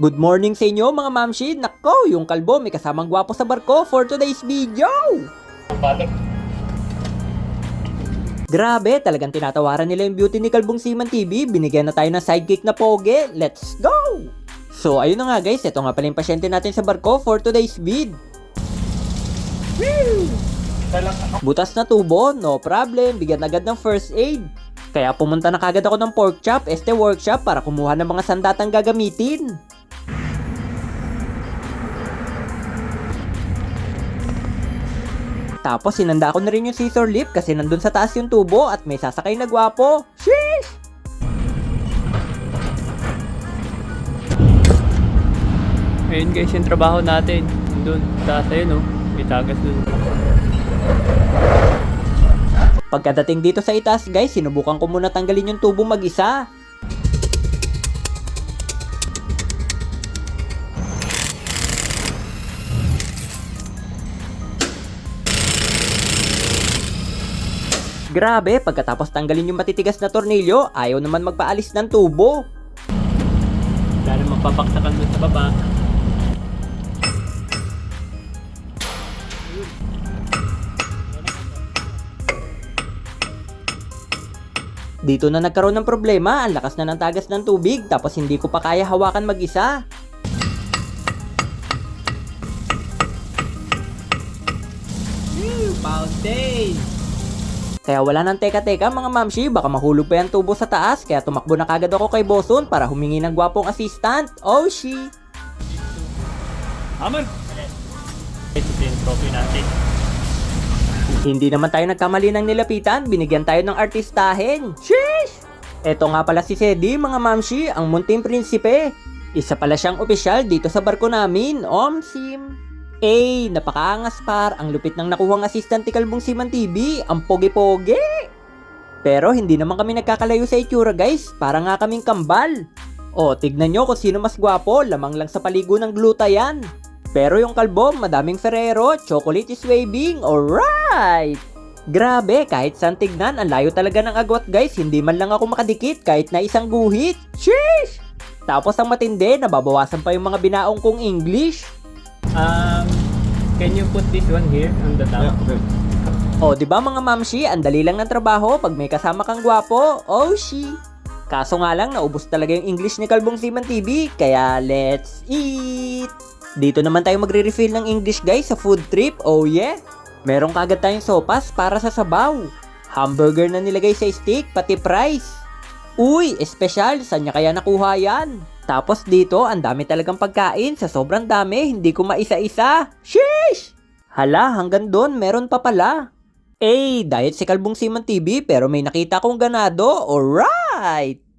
Good morning sa inyo mga mamshi. Nako, yung kalbo may kasamang gwapo sa barko for today's video. Grabe, talagang tinatawaran nila yung beauty ni Kalbong Siman TV. Binigyan na tayo ng sidekick na poge. Let's go! So, ayun na nga guys. Ito nga pala yung pasyente natin sa barko for today's vid. Butas na tubo, no problem. Bigyan agad ng first aid. Kaya pumunta na kagad ako ng pork chop, este workshop para kumuha ng mga sandatang gagamitin. Tapos sinanda ko na rin yung scissor lip kasi nandun sa taas yung tubo at may sasakay na gwapo. Sheesh! Ayun guys, yung trabaho natin. Doon, taas ayun oh. May tagas doon. Pagkadating dito sa itaas guys, sinubukan ko muna tanggalin yung tubo mag-isa. Grabe, pagkatapos tanggalin yung matitigas na tornilyo, ayaw naman magpaalis ng tubo. Dahil magpapaksakan doon sa baba. Dito na nagkaroon ng problema, ang lakas na ng tagas ng tubig tapos hindi ko pa kaya hawakan mag-isa. Fountain! Kaya wala nang teka-teka mga mamshi, baka mahulog pa yung tubo sa taas kaya tumakbo na kagad ako kay Boson para humingi ng gwapong assistant. Oh, she! Hammer! Ito yung trophy natin. Hindi naman tayo nagkamali ng nilapitan, binigyan tayo ng artistahin. Sheesh! Eto nga pala si Sedi, mga mamshi, ang munting prinsipe. Isa pala siyang opisyal dito sa barko namin, Omsim. Eh, napakaangas par, ang lupit ng nakuhang assistant ni Kalbong Siman TV, ang pogi-pogi. Pero hindi naman kami nagkakalayo sa itsura guys, para nga kaming kambal. O, tignan nyo kung sino mas gwapo, lamang lang sa paligo ng gluta yan. Pero yung kalbo, madaming Ferrero, chocolate is waving, alright! Grabe, kahit saan tignan, ang layo talaga ng agwat guys, hindi man lang ako makadikit kahit na isang guhit. Sheesh! Tapos ang matindi, nababawasan pa yung mga binaong kong English. Um, can you put this one here on the top? O, di ba mga mamshi, ang dali lang ng trabaho pag may kasama kang gwapo. Oh, she. Kaso nga lang, naubos talaga yung English ni Kalbong Siman TV, kaya let's eat! Dito naman tayo magre-refill ng English guys sa food trip, oh yeah! Meron kagad tayong sopas para sa sabaw. Hamburger na nilagay sa steak, pati fries. Uy, espesyal, saan niya kaya nakuha yan? Tapos dito, ang dami talagang pagkain. Sa sobrang dami, hindi ko maisa-isa. Sheesh! Hala, hanggang doon, meron pa pala. Eh, diet si Kalbong Siman TV pero may nakita kong ganado. Alright!